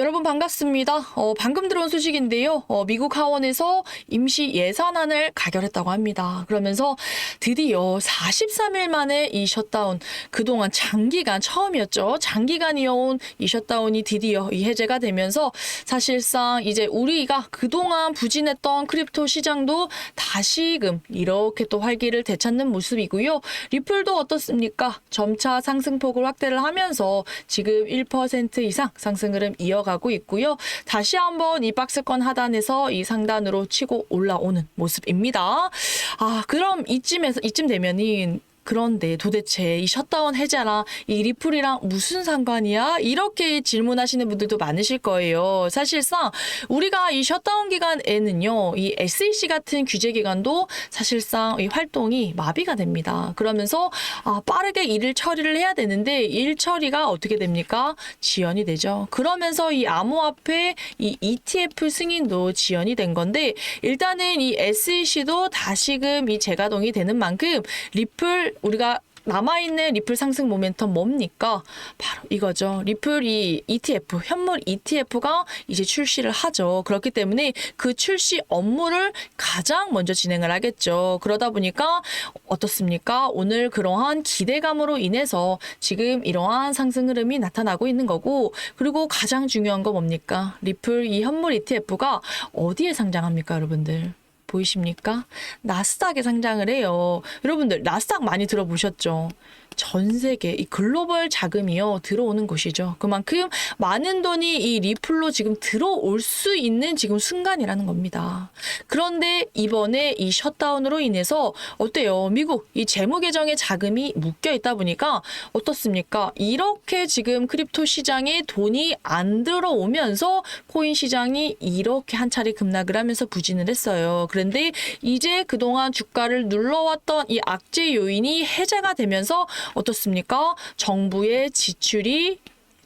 여러분 반갑습니다. 어, 방금 들어온 소식인데요. 어, 미국 하원에서 임시 예산안을 가결했다고 합니다. 그러면서 드디어 43일 만에 이 셧다운 그동안 장기간 처음이었죠. 장기간 이어온 이 셧다운이 드디어 이 해제가 되면서 사실상 이제 우리가 그동안 부진했던 크립토 시장도 다시금 이렇게 또 활기를 되찾는 모습이고요. 리플도 어떻습니까? 점차 상승폭을 확대를 하면서 지금 1% 이상 상승 흐름 이어가 고 있고요. 다시 한번 이 박스권 하단에서 이 상단으로 치고 올라오는 모습입니다. 아, 그럼 이쯤에서 이쯤 되면은 그런데 도대체 이 셧다운 해제랑 이 리플이랑 무슨 상관이야? 이렇게 질문하시는 분들도 많으실 거예요. 사실상 우리가 이 셧다운 기간에는요, 이 SEC 같은 규제 기관도 사실상 이 활동이 마비가 됩니다. 그러면서 아, 빠르게 일을 처리를 해야 되는데 일 처리가 어떻게 됩니까? 지연이 되죠. 그러면서 이 암호화폐 이 ETF 승인도 지연이 된 건데 일단은 이 SEC도 다시금 이 재가동이 되는 만큼 리플 우리가 남아있는 리플 상승 모멘텀 뭡니까? 바로 이거죠. 리플 이 ETF, 현물 ETF가 이제 출시를 하죠. 그렇기 때문에 그 출시 업무를 가장 먼저 진행을 하겠죠. 그러다 보니까 어떻습니까? 오늘 그러한 기대감으로 인해서 지금 이러한 상승 흐름이 나타나고 있는 거고, 그리고 가장 중요한 거 뭡니까? 리플 이 현물 ETF가 어디에 상장합니까, 여러분들? 보이십니까? 나스닥에 상장을 해요. 여러분들 나스닥 많이 들어보셨죠? 전 세계 이 글로벌 자금이요 들어오는 곳이죠. 그만큼 많은 돈이 이 리플로 지금 들어올 수 있는 지금 순간이라는 겁니다. 그런데 이번에 이 셧다운으로 인해서 어때요? 미국 이 재무 계정에 자금이 묶여 있다 보니까 어떻습니까? 이렇게 지금 크립토 시장에 돈이 안 들어오면서 코인 시장이 이렇게 한 차례 급락을 하면서 부진을 했어요. 그 런데 이제 그동안 주가를 눌러왔던 이 악재 요인이 해제가 되면서 어떻습니까? 정부의 지출이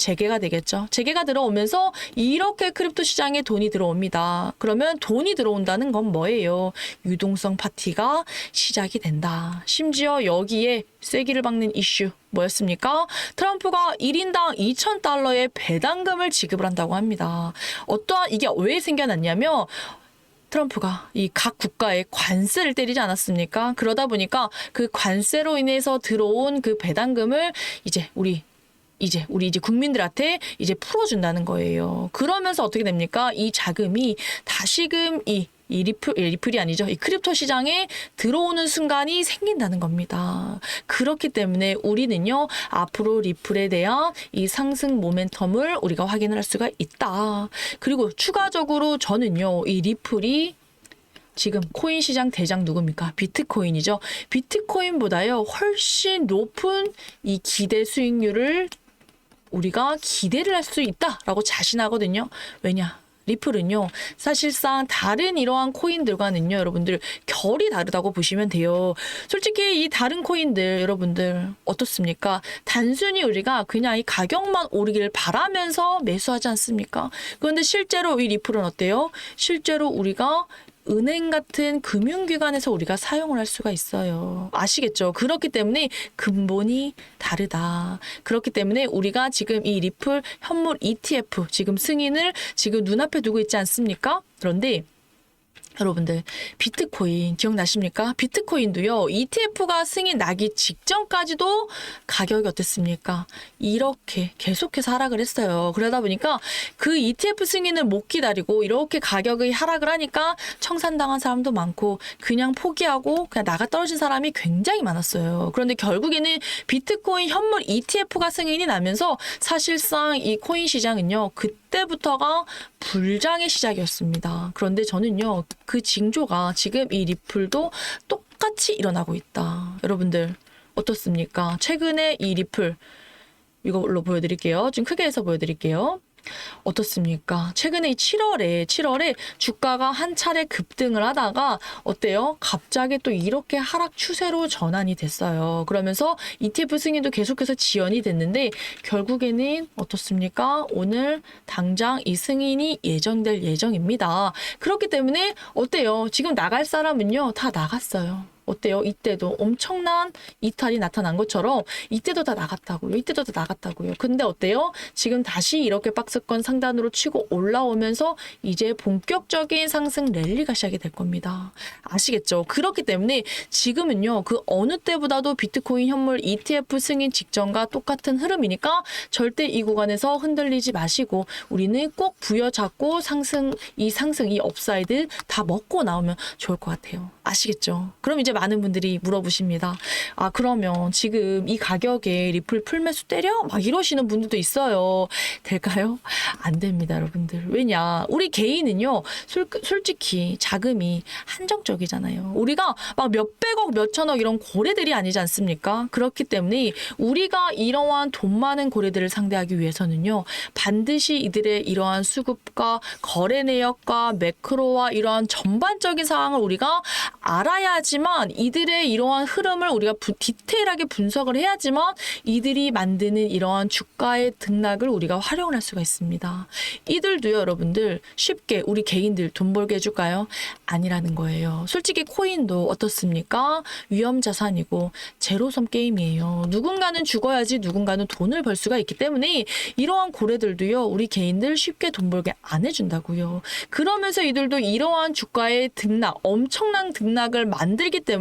재개가 되겠죠. 재개가 들어오면서 이렇게 크립토 시장에 돈이 들어옵니다. 그러면 돈이 들어온다는 건 뭐예요? 유동성 파티가 시작이 된다. 심지어 여기에 쐐기를 박는 이슈 뭐였습니까? 트럼프가 1인당 2천 달러의 배당금을 지급을 한다고 합니다. 어떠한 이게 왜 생겨났냐면 트럼프가 이 각 국가에 관세를 때리지 않았습니까? 그러다 보니까 그 관세로 인해서 들어온 그 배당금을 이제 우리 이제 우리 이제 국민들한테 이제 풀어준다는 거예요. 그러면서 어떻게 됩니까? 이 자금이 다시금 이 이 리플, 이 리플이 아니죠. 이 크립토 시장에 들어오는 순간이 생긴다는 겁니다. 그렇기 때문에 우리는요, 앞으로 리플에 대한 이 상승 모멘텀을 우리가 확인을 할 수가 있다. 그리고 추가적으로 저는요, 이 리플이 지금 코인 시장 대장 누굽니까? 비트코인이죠. 비트코인보다요, 훨씬 높은 이 기대 수익률을 우리가 기대를 할 수 있다라고 자신하거든요. 왜냐? 리플은요, 사실상 다른 이러한 코인들과는요, 여러분들, 결이 다르다고 보시면 돼요. 솔직히 이 다른 코인들, 여러분들, 어떻습니까? 단순히 우리가 그냥 이 가격만 오르기를 바라면서 매수하지 않습니까? 그런데 실제로 이 리플은 어때요? 실제로 우리가 은행 같은 금융기관에서 우리가 사용을 할 수가 있어요. 아시겠죠? 그렇기 때문에 근본이 다르다. 그렇기 때문에 우리가 지금 이 리플 현물 ETF 지금 승인을 지금 눈앞에 두고 있지 않습니까? 그런데 여러분들 비트코인 기억나십니까? 비트코인도요 ETF가 승인 나기 직전까지도 가격이 어땠습니까? 이렇게 계속해서 하락을 했어요. 그러다 보니까 그 ETF 승인을 못 기다리고 이렇게 가격이 하락을 하니까 청산당한 사람도 많고 그냥 포기하고 그냥 나가 떨어진 사람이 굉장히 많았어요. 그런데 결국에는 비트코인 현물 ETF가 승인이 나면서 사실상 이 코인 시장은요 그때부터가 불장의 시작이었습니다. 그런데 저는요 그 징조가 지금 이 리플도 똑같이 일어나고 있다. 여러분들 어떻습니까? 최근에 이 리플 이걸로 보여드릴게요. 좀 크게 해서 보여드릴게요. 어떻습니까? 최근에 이 7월에 7월에 주가가 한 차례 급등을 하다가 어때요? 갑자기 또 이렇게 하락 추세로 전환이 됐어요. 그러면서 ETF 승인도 계속해서 지연이 됐는데 결국에는 어떻습니까? 오늘 당장 이 승인이 예정될 예정입니다. 그렇기 때문에 어때요? 지금 나갈 사람은요 다 나갔어요. 어때요? 이때도 엄청난 이탈이 나타난 것처럼 이때도 다 나갔다고요. 이때도 다 나갔다고요. 근데 어때요? 지금 다시 이렇게 박스권 상단으로 치고 올라오면서 이제 본격적인 상승 랠리가 시작이 될 겁니다. 아시겠죠? 그렇기 때문에 지금은요, 그 어느 때보다도 비트코인 현물 ETF 승인 직전과 똑같은 흐름이니까 절대 이 구간에서 흔들리지 마시고 우리는 꼭 부여잡고 상승, 이 상승, 이 업사이드 다 먹고 나오면 좋을 것 같아요. 아시겠죠? 그럼 이제 많은 분들이 물어보십니다. 아, 그러면 지금 이 가격에 리플 풀매수 때려? 막 이러시는 분들도 있어요. 될까요? 안 됩니다, 여러분들. 왜냐? 우리 개인은요, 솔, 솔직히 자금이 한정적이잖아요. 우리가 막 몇백억, 몇천억 이런 고래들이 아니지 않습니까? 그렇기 때문에 우리가 이러한 돈 많은 고래들을 상대하기 위해서는요, 반드시 이들의 이러한 수급과 거래 내역과 매크로와 이러한 전반적인 상황을 우리가 알아야지만 이들의 이러한 흐름을 우리가 부- 디테일하게 분석을 해야지만 이들이 만드는 이러한 주가의 등락을 우리가 활용을 할 수가 있습니다. 이들도요, 여러분들 쉽게 우리 개인들 돈 벌게 해줄까요? 아니라는 거예요. 솔직히 코인도 어떻습니까? 위험 자산이고 제로섬 게임이에요. 누군가는 죽어야지 누군가는 돈을 벌 수가 있기 때문에 이러한 고래들도요, 우리 개인들 쉽게 돈 벌게 안 해준다고요. 그러면서 이들도 이러한 주가의 등락, 엄청난 등락을 만들기 때문에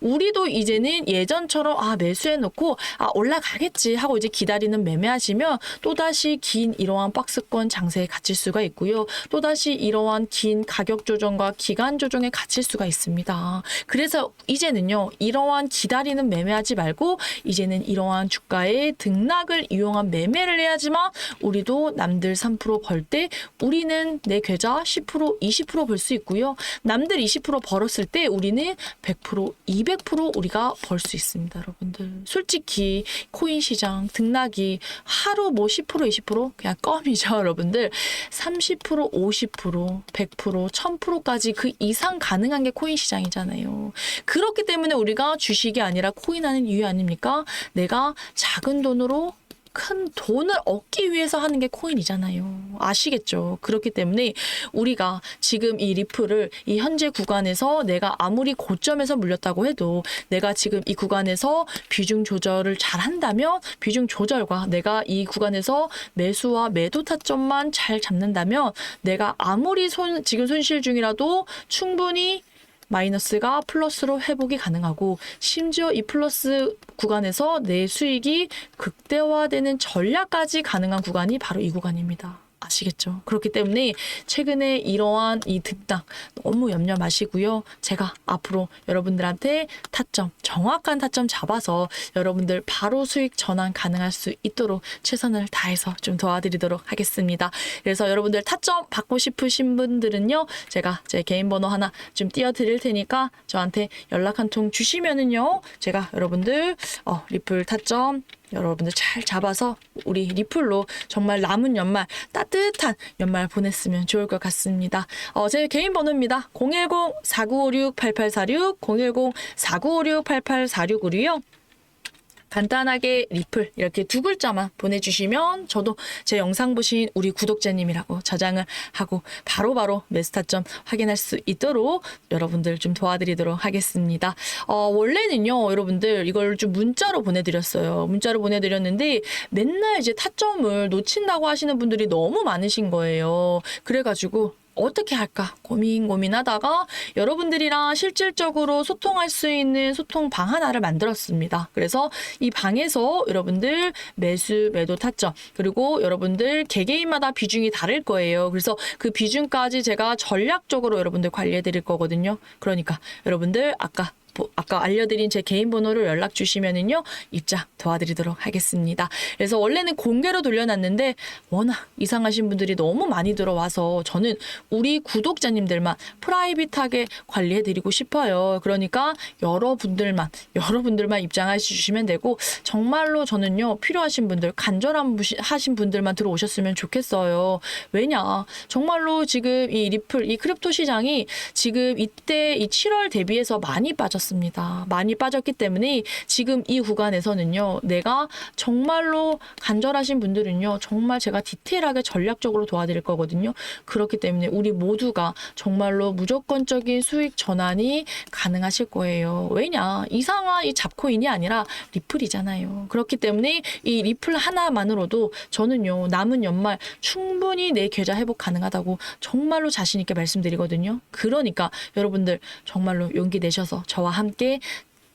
우리도 이제는 예전처럼 아 매수해 놓고 아 올라가겠지 하고 이제 기다리는 매매하시면 또다시 긴 이러한 박스권 장세에 갇힐 수가 있고요. 또다시 이러한 긴 가격 조정과 기간 조정에 갇힐 수가 있습니다. 그래서 이제는요 이러한 기다리는 매매하지 말고 이제는 이러한 주가의 등락을 이용한 매매를 해야지만 우리도 남들 3%벌 때 우리는 내 계좌 10% 20%벌 수 있고요. 남들 20% 벌었을 때 우리는 100% 200% 우리가 벌 수 있습니다, 여러분들. 솔직히 코인 시장 등락이 하루 뭐 10% 20% 그냥 껌이죠, 여러분들. 30% 50% 100% 1000%까지 그 이상 가능한 게 코인 시장이잖아요. 그렇기 때문에 우리가 주식이 아니라 코인 하는 이유 아닙니까? 내가 작은 돈으로 큰 돈을 얻기 위해서 하는 게 코인이잖아요. 아시겠죠? 그렇기 때문에 우리가 지금 이 리플을 이 현재 구간에서 내가 아무리 고점에서 물렸다고 해도 내가 지금 이 구간에서 비중 조절을 잘 한다면 비중 조절과 내가 이 구간에서 매수와 매도 타점만 잘 잡는다면 내가 아무리 손, 지금 손실 중이라도 충분히 마이너스가 플러스로 회복이 가능하고 심지어 이 플러스 구간에서 내 수익이 극대화되는 전략까지 가능한 구간이 바로 이 구간입니다. 아시겠죠? 그렇기 때문에 최근에 이러한 이 등락 너무 염려 마시고요. 제가 앞으로 여러분들한테 타점, 정확한 타점 잡아서 여러분들 바로 수익 전환 가능할 수 있도록 최선을 다해서 좀 도와드리도록 하겠습니다. 그래서 여러분들 타점 받고 싶으신 분들은요. 제가 제 개인 번호 하나 좀 띄워드릴 테니까 저한테 연락 한 통 주시면은요. 제가 여러분들 어, 리플 타점 여러분들 잘 잡아서 우리 리플로 정말 남은 연말 따뜻한 연말 보냈으면 좋을 것 같습니다. 어, 제 개인 번호입니다. 010-4956-8846, 010-4956-8846으로요. 간단하게 리플 이렇게 두 글자만 보내주시면 저도 제 영상 보신 우리 구독자님이라고 저장을 하고 바로바로 메스타점 확인할 수 있도록 여러분들 좀 도와드리도록 하겠습니다. 어, 원래는요 여러분들 이걸 좀 문자로 보내드렸어요. 문자로 보내드렸는데 맨날 이제 타점을 놓친다고 하시는 분들이 너무 많으신 거예요. 그래가지고 어떻게 할까 고민 고민하다가 여러분들이랑 실질적으로 소통할 수 있는 소통 방 하나를 만들었습니다. 그래서 이 방에서 여러분들 매수 매도 타점 그리고 여러분들 개개인마다 비중이 다를 거예요. 그래서 그 비중까지 제가 전략적으로 여러분들 관리해 드릴 거거든요. 그러니까 여러분들 아까 보- 아까 알려드린 제 개인 번호로 연락 주시면은요 입장 도와드리도록 하겠습니다. 그래서 원래는 공개로 돌려놨는데 워낙 이상하신 분들이 너무 많이 들어와서 저는 우리 구독자님들만 프라이빗하게 관리해드리고 싶어요. 그러니까 여러분들만 여러분들만 입장해 주시면 되고 정말로 저는요 필요하신 분들 간절한 하신 분들만 들어오셨으면 좋겠어요. 왜냐 정말로 지금 이 리플 이 크립토 시장이 지금 이때 이 7월 대비해서 많이 빠졌어요. 빠졌습니다. 많이 빠졌기 때문에 지금 이 구간에서는요, 내가 정말로 간절하신 분들은요, 정말 제가 디테일하게 전략적으로 도와드릴 거거든요. 그렇기 때문에 우리 모두가 정말로 무조건적인 수익 전환이 가능하실 거예요. 왜냐? 이상한 이 잡코인이 아니라 리플이잖아요. 그렇기 때문에 이 리플 하나만으로도 저는요, 남은 연말 충분히 내 계좌 회복 가능하다고 정말로 자신있게 말씀드리거든요. 그러니까 여러분들 정말로 용기 내셔서 저와 함께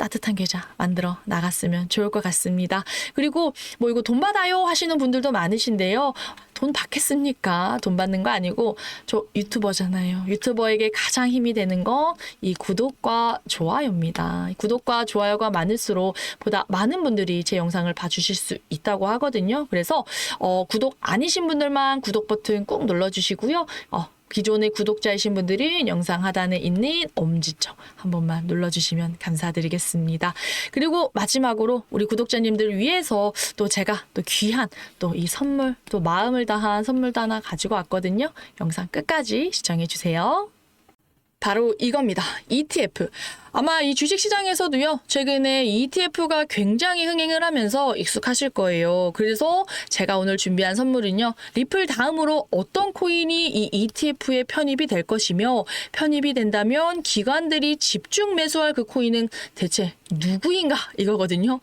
따뜻한 계좌 만들어 나갔으면 좋을 것 같습니다. 그리고 뭐 이거 돈 받아요 하시는 분들도 많으신데요. 돈 받겠습니까? 돈 받는 거 아니고 저 유튜버잖아요. 유튜버에게 가장 힘이 되는 거이 구독과 좋아요입니다. 이 구독과 좋아요가 많을수록 보다 많은 분들이 제 영상을 봐주실 수 있다고 하거든요. 그래서 어, 구독 아니신 분들만 구독 버튼 꾹 눌러주시고요. 어, 기존의 구독자이신 분들은 영상 하단에 있는 엄지척 한 번만 눌러주시면 감사드리겠습니다. 그리고 마지막으로 우리 구독자님들 위해서 또 제가 또 귀한 또 이 선물 또 마음을 다한 선물도 하나 가지고 왔거든요. 영상 끝까지 시청해 주세요. 바로 이겁니다. ETF. 아마 이 주식 시장에서도요, 최근에 ETF가 굉장히 흥행을 하면서 익숙하실 거예요. 그래서 제가 오늘 준비한 선물은요, 리플 다음으로 어떤 코인이 이 ETF에 편입이 될 것이며, 편입이 된다면 기관들이 집중 매수할 그 코인은 대체 누구인가? 이거거든요.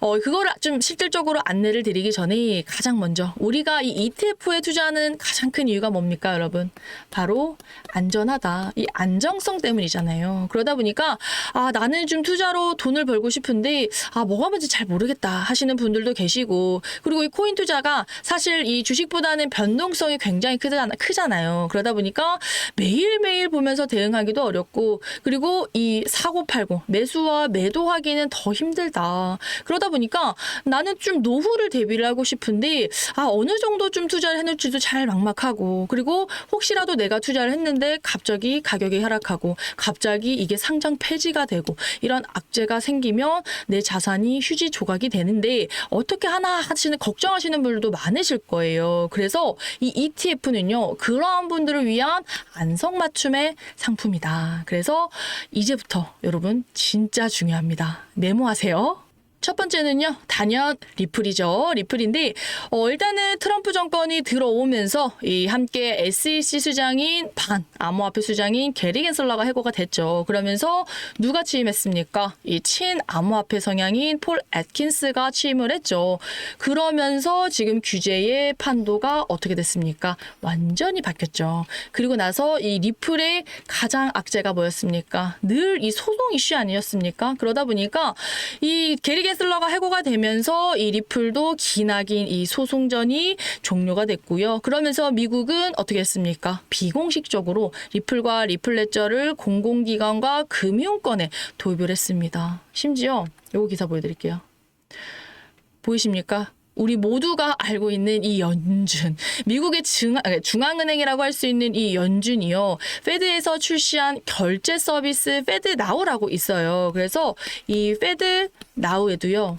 어, 그거를 좀 실질적으로 안내를 드리기 전에 가장 먼저 우리가 이 ETF에 투자하는 가장 큰 이유가 뭡니까, 여러분? 바로 안전하다. 이 안정성 때문이잖아요. 그러다 보니까 아, 나는 좀 투자로 돈을 벌고 싶은데 아, 뭐가 뭔지 잘 모르겠다 하시는 분들도 계시고 그리고 이 코인 투자가 사실 이 주식보다는 변동성이 굉장히 크잖아, 크잖아요. 그러다 보니까 매일매일 보면서 대응하기도 어렵고 그리고 이 사고 팔고 매수와 매도하기는 더 힘들다. 그러다 보니까 나는 좀 노후를 대비를 하고 싶은데 아, 어느 정도 좀 투자를 해놓을지도 잘 막막하고 그리고 혹시라도 내가 투자를 했는데 갑자기 가격이 하락하고 갑자기 이게 상장 폐 지가 되고 이런 악재가 생기면 내 자산이 휴지 조각이 되는데 어떻게 하나 하시는 걱정하시는 분들도 많으실 거예요. 그래서 이 ETF는요 그러한 분들을 위한 안성맞춤의 상품이다. 그래서 이제부터 여러분 진짜 중요합니다. 메모하세요. 첫 번째는요, 단연 리플이죠. 리플인데, 어, 일단은 트럼프 정권이 들어오면서 이 함께 SEC 수장인 반, 암호화폐 수장인 게리 겐슬러가 해고가 됐죠. 그러면서 누가 취임했습니까? 이 친 암호화폐 성향인 폴 애킨스가 취임을 했죠. 그러면서 지금 규제의 판도가 어떻게 됐습니까? 완전히 바뀌었죠. 그리고 나서 이 리플의 가장 악재가 뭐였습니까? 늘 이 소송 이슈 아니었습니까? 그러다 보니까 이 게리 겐슬러가 해고가 되면서 이 리플도 기나긴 이 소송전이 종료가 됐고요. 그러면서 미국은 어떻게 했습니까? 비공식적으로 리플과 리플레저를 공공기관과 금융권에 도입을 했습니다. 심지어 요거 기사 보여드릴게요. 보이십니까? 우리 모두가 알고 있는 이 연준, 미국의 중앙, 중앙은행이라고 할 수 있는 이 연준이요, 페드에서 출시한 결제 서비스 페드 나우라고 있어요. 그래서 이 페드 나우에도요,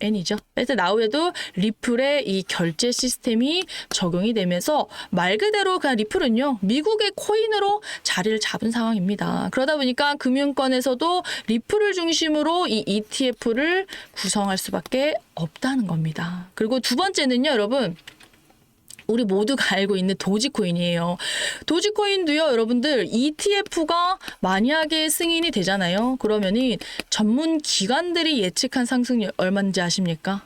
N이죠. 페드 나우에도 리플의 이 결제 시스템이 적용이 되면서 말 그대로 그냥 리플은요 미국의 코인으로 자리를 잡은 상황입니다. 그러다 보니까 금융권에서도 리플을 중심으로 이 ETF를 구성할 수밖에 없다는 겁니다. 그리고 두 번째는요, 여러분. 우리 모두가 알고 있는 도지코인이에요. 도지코인도요, 여러분들 ETF가 만약에 승인이 되잖아요. 그러면은 전문 기관들이 예측한 상승률 얼마인지 아십니까?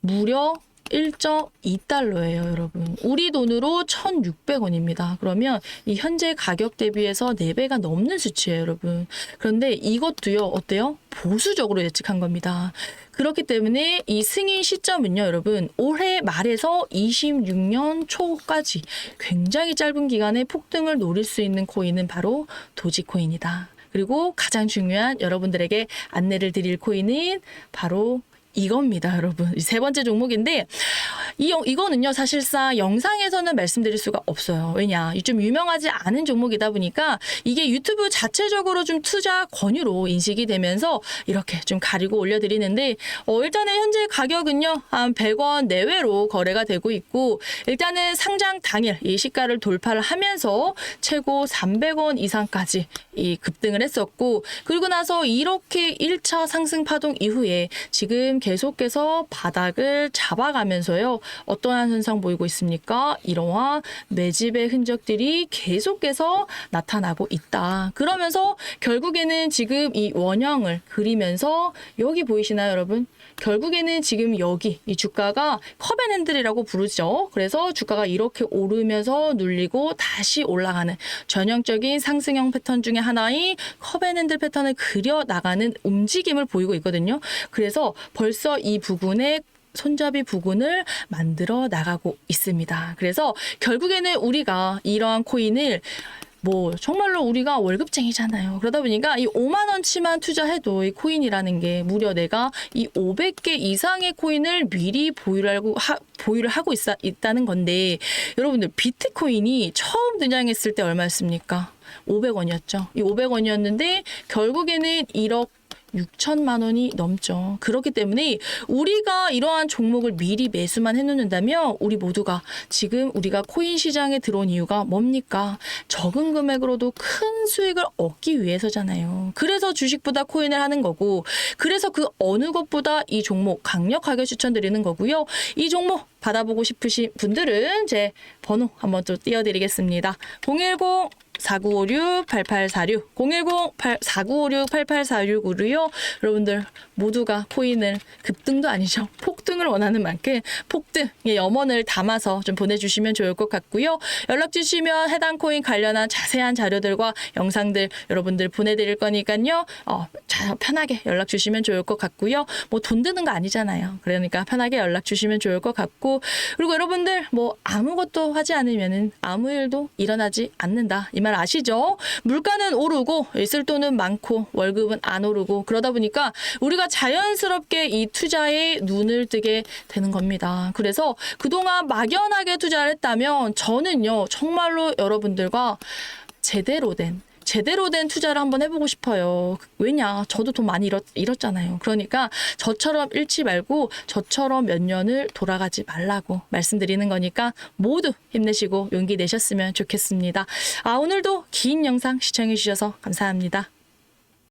무려 1.2달러예요, 여러분. 우리 돈으로 1,600원입니다. 그러면 이 현재 가격 대비해서 4배가 넘는 수치예요, 여러분. 그런데 이것도요, 어때요? 보수적으로 예측한 겁니다. 그렇기 때문에 이 승인 시점은요, 여러분, 올해 말에서 26년 초까지 굉장히 짧은 기간에 폭등을 노릴 수 있는 코인은 바로 도지코인이다. 그리고 가장 중요한 여러분들에게 안내를 드릴 코인은 바로 이겁니다, 여러분. 이세 번째 종목인데 이 영- 이거는요 사실상 영상에서는 말씀드릴 수가 없어요. 왜냐 이좀 유명하지 않은 종목이다 보니까 이게 유튜브 자체적으로 좀 투자 권유로 인식이 되면서 이렇게 좀 가리고 올려드리는데 어, 일단은 현재 가격은요 한 100원 내외로 거래가 되고 있고 일단은 상장 당일 이 시가를 돌파를 하면서 최고 300원 이상까지 이 급등을 했었고 그리고 나서 이렇게 1차 상승 파동 이후에 지금 계속해서 바닥을 잡아가면서요 어떠한 현상 보이고 있습니까? 이러한 매집의 흔적들이 계속해서 나타나고 있다. 그러면서 결국에는 지금 이 원형을 그리면서 여기 보이시나요, 여러분? 결국에는 지금 여기 이 주가가 커벤핸들이라고 부르죠. 그래서 주가가 이렇게 오르면서 눌리고 다시 올라가는 전형적인 상승형 패턴 중에 하나인 커벤핸들 패턴을 그려 나가는 움직임을 보이고 있거든요. 그래서 벌써 이 부분에 손잡이 부분을 만들어 나가고 있습니다. 그래서 결국에는 우리가 이러한 코인을 뭐 정말로 우리가 월급쟁이잖아요. 그러다 보니까 이 5만 원치만 투자해도 이 코인이라는 게 무려 내가 이 500개 이상의 코인을 미리 보유를 하고 하, 보유를 하고 있, 있다는 건데 여러분들 비트코인이 처음 등장했을 때 얼마였습니까? 500원이었죠. 이 500원이었는데 결국에는 1억 6천만 원이 넘죠. 그렇기 때문에 우리가 이러한 종목을 미리 매수만 해놓는다면 우리 모두가 지금 우리가 코인 시장에 들어온 이유가 뭡니까? 적은 금액으로도 큰 수익을 얻기 위해서잖아요. 그래서 주식보다 코인을 하는 거고, 그래서 그 어느 것보다 이 종목 강력하게 추천드리는 거고요. 이 종목 받아보고 싶으신 분들은 제 번호 한번 또 띄워드리겠습니다. 010 4956-8846, 010-4956-8846으로요. 여러분들 모두가 코인을 급등도 아니죠. 폭등을 원하는 만큼 폭등의 염원을 담아서 좀 보내주시면 좋을 것 같고요. 연락 주시면 해당 코인 관련한 자세한 자료들과 영상들 여러분들 보내드릴 거니까요. 어, 자, 편하게 연락 주시면 좋을 것 같고요. 뭐 돈 드는 거 아니잖아요. 그러니까 편하게 연락 주시면 좋을 것 같고 그리고 여러분들 뭐 아무것도 하지 않으면은 아무 일도 일어나지 않는다. 이말 아시죠? 물가는 오르고 있을 돈은 많고 월급은 안 오르고 그러다 보니까 우리가 자연스럽게 이 투자에 눈을 뜨게 되는 겁니다. 그래서 그동안 막연하게 투자를 했다면 저는요 정말로 여러분들과 제대로 된 제대로 된 투자를 한번 해보고 싶어요. 왜냐? 저도 돈 많이 잃었, 잃었잖아요. 그러니까 저처럼 잃지 말고 저처럼 몇 년을 돌아가지 말라고 말씀드리는 거니까 모두 힘내시고 용기 내셨으면 좋겠습니다. 아, 오늘도 긴 영상 시청해주셔서 감사합니다.